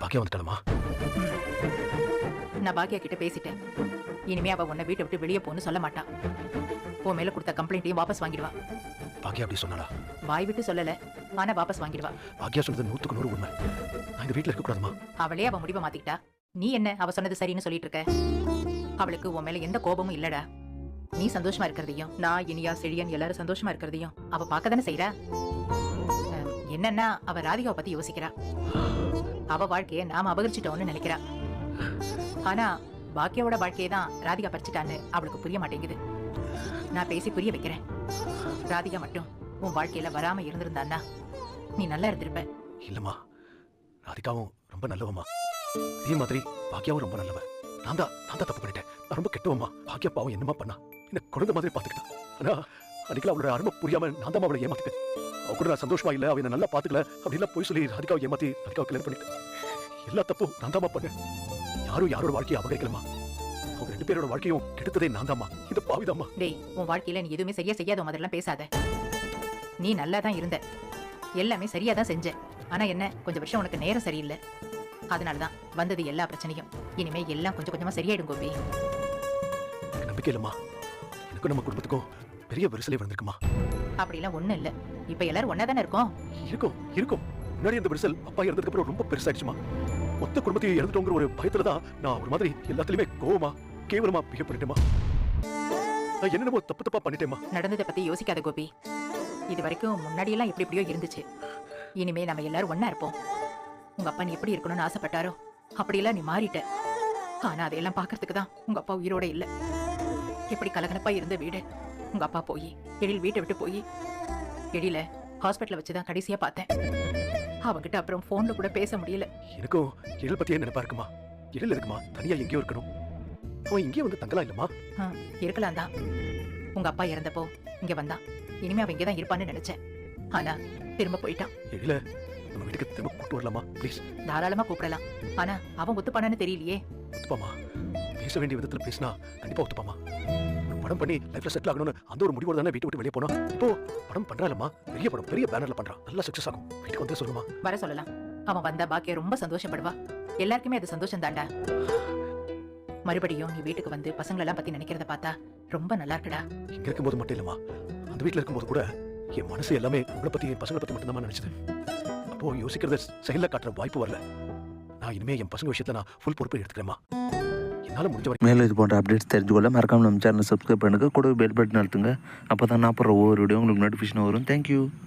பாக்கியா வந்துட்டாளமா? நான் பாக்கியா கிட்ட பேசிட்டேன். இனிமே அவ உன்னை வீட்டை விட்டு வெளியே போன்னு சொல்ல மாட்டான் உன் மேல கொடுத்த கம்ப்ளைண்ட்டையும் வாபஸ் வாங்கிடுவா. பாக்கியா அப்படி சொன்னாளா? வாய் விட்டு சொல்லல ஆனா வாபஸ் வாங்கிடுவா. பாக்கியா சொன்னது நூத்துக்கு நூறு உண்மை. நான் இந்த வீட்டுல இருக்க கூடாதுமா அவளே அவ முடிவை மாத்திக்கிட்டா. நீ என்ன அவ சொன்னது சரின்னு சொல்லிட்டு இருக்க? அவளுக்கு உன் மேல எந்த கோபமும் இல்லடா. நீ சந்தோஷமா இருக்கிறதையும் நான் இனியா செழியன் எல்லாரும் சந்தோஷமா இருக்கிறதையும் அவ பார்க்க தானே செய்யறா என்னன்னா அவ ராதிகாவை பத்தி யோசிக்கிறா. அவ வாழ்க்கைய நாம அபகரிச்சிட்டோம்னு நினைக்கிறா. ஆனா பாக்கியாவோட வாழ்க்கையை தான் ராதிகா பறிச்சிட்டான்னு அவளுக்கு புரிய மாட்டேங்குது. நான் பேசி புரிய வைக்கிறேன். ராதிகா மட்டும் உன் வாழ்க்கையில வராம இருந்திருந்தான்னா நீ நல்லா இருந்திருப்ப. இல்லம்மா. ராதிகாவும் ரொம்ப நல்லவம்மா. இதே மாதிரி பாக்கியாவும் ரொம்ப நல்லவ. நான் தான் நான் தான் தப்பு பண்ணிட்டேன். நான் ரொம்ப கெட்டவம்மா. பாக்கியா பாவம் என்னமா பண்ணா? என்ன குழந்தை மாதிரி பாத்துக்கிட்டா ஆனா அன்னைக்கு அவளோட அருமை புரியாம நான் தான் அவளை ஏமாத்திட்டேன். அவ கூட நான் சந்தோஷமா இல்ல அவ என்ன நல்லா பாத்துக்கல அப்படிலாம் போய் சொல்லி ராதிகாவை ஏமாத்தி ராதிகாவை கல்யாணம் பண்ணிட்டேன். எல்லா தப்பும் நான் பண்ணேன். யாரும் யாரோட வாழ்க்கையை அபகரிக்கலமா அவங்க ரெண்டு பேரோட வாழ்க்கையும் கெடுத்ததே நான் தாம்மா இது பாவிதாம்மா டேய் உன் வாழ்க்கையில நீ எதுவுமே சரியா செய்யாத மாதிரிலாம் பேசாத. நீ நல்லா தான் இருந்த. எல்லாமே சரியா தான் செஞ்ச. ஆனா என்ன கொஞ்சம் வருஷம் உனக்கு நேரம் சரியில்லை. அதனாலதான் வந்தது எல்லா பிரச்சனையும். இனிமே எல்லாம் கொஞ்சம் கொஞ்சமா சரியாயிடும் கோபி. நம்பிக்கை இல்லம்மா. எனக்கும் நம்ம குடும்பத்துக்கும் பெரிய விரிசலே வந்திருக்குமா? அப்படிலாம் ஒண்ணும் இல்ல. இப்ப எல்லாரும் ஒன்னா தானே இருக்கோம்? இருக்கும் இருக்கும். முன்னாடி இந்த விரிசல் அப்பா இறந்ததுக்கு அப்புறம் ரொம்ப பெருசாயிடுச்சுமா. மொத்த குடும்பத்தையும் இறந்துட்டோங்கிற ஒரு பயத்துல தான் நான் ஒரு மாதிரி எல்லாத்துலயுமே கோவமா கேவலமா பிஹேவ் பண்ணிட்டேமா நான் என்னென்னமோ தப்பு தப்பா பண்ணிட்டேமா நடந்ததை பத்தி யோசிக்காத கோபி. இது வரைக்கும் முன்னாடி எல்லாம் எப்படி எப்படியோ இருந்துச்சு. இனிமே நம்ம எல்லாரும் ஒண்ணா இருப்போம். உங்க அப்பா நீ எப்படி இருக்கணும்னு ஆசைப்பட்டாரோ அப்படியெல்லாம் நீ மாறிட்ட. ஆனா அதையெல்லாம் பாக்குறதுக்கு தான் உங்க அப்பா உயிரோட இல்ல. எப்படி கலகலப்பா இருந்த வீடு. உங்க அப்பா போய் எழில் வீட்டை விட்டு போய் எழில ஹாஸ்பிட்டல்ல வச்சுதான் கடைசியா பார்த்தேன். அவகிட்ட அப்புறம் போன்ல கூட பேச முடியல. எனக்கும் எழில் பத்தியே நினைப்பா இருக்குமா? எழில் இருக்குமா? தனியா எங்கேயோ இருக்கணும். அவன் இங்கேயே வந்து தங்கலாம் இல்லம்மா? இருக்கலாம் தான். உங்க அப்பா இறந்தப்போ இங்க வந்தான். இனிமே அவன் இங்கதான் இருப்பான்னு நினைச்சேன். ஆனா திரும்ப போயிட்டான். எழில நம்ம வீட்டுக்கு திரும்ப கூட்டு வரலாமா? ப்ளீஸ் தாராளமா கூப்பிடலாம். ஆனா அவன் ஒத்துப்பானான்னு தெரியலையே. ஒத்துப்பாமா பேச வேண்டிய விதத்துல பேசினா கண்டிப்பா ஒத்துப்பாமா படம் பண்ணி லைஃப்ல செட்டில் ஆகணும்னு அந்த ஒரு முடிவோட தானே வீட்டை விட்டு வெளியே போனா இப்போ படம் பண்றாலம்மா பெரிய படம் பெரிய பேனர்ல பண்றான். நல்லா சக்சஸ் ஆகும். வீட்டுக்கு வந்து சொல்லுமா வர சொல்லலாம். அவன் வந்தா பாக்கிய ரொம்ப சந்தோஷப்படுவா. எல்லாருக்குமே அது சந்தோஷம் தாண்டா மறுபடியும் நீ வீட்டுக்கு வந்து பசங்களெல்லாம் பத்தி நினைக்கிறத பார்த்தா ரொம்ப நல்லா இருக்குடா. இங்க இருக்கும்போது மட்டும் இல்லம்மா. அந்த வீட்ல இருக்கும்போது கூட என் மனசு எல்லாமே உங்களை பத்தி என் பசங்களை பத்தி மட்டும்தான் நினைச்சது. அப்போ யோசிக்கிறத செயல்ல காட்டுற வாய்ப்பு வரல. நான் இனிமே என் பசங்க விஷயத்துல நான் ஃபுல் பொறுப்பு எடுத்துக்கிறேம்மா. என்னால் முடிஞ்ச வரைக்கும் மேலும் இது போன்ற அப்டேட்ஸ் தெரிஞ்சுக்கொள்ள மறக்காம நம்ம சேனல் சப்ஸ்கிரைப் பண்ணுங்கள் கூட பெல் பட்டன் அழுத்துங்க. அப்போ தான் நான் போடுற ஒவ்வொரு வீடியோ உங்களுக்கு நோட்டிஃபிகேஷன் வரும். தேங்க்யூ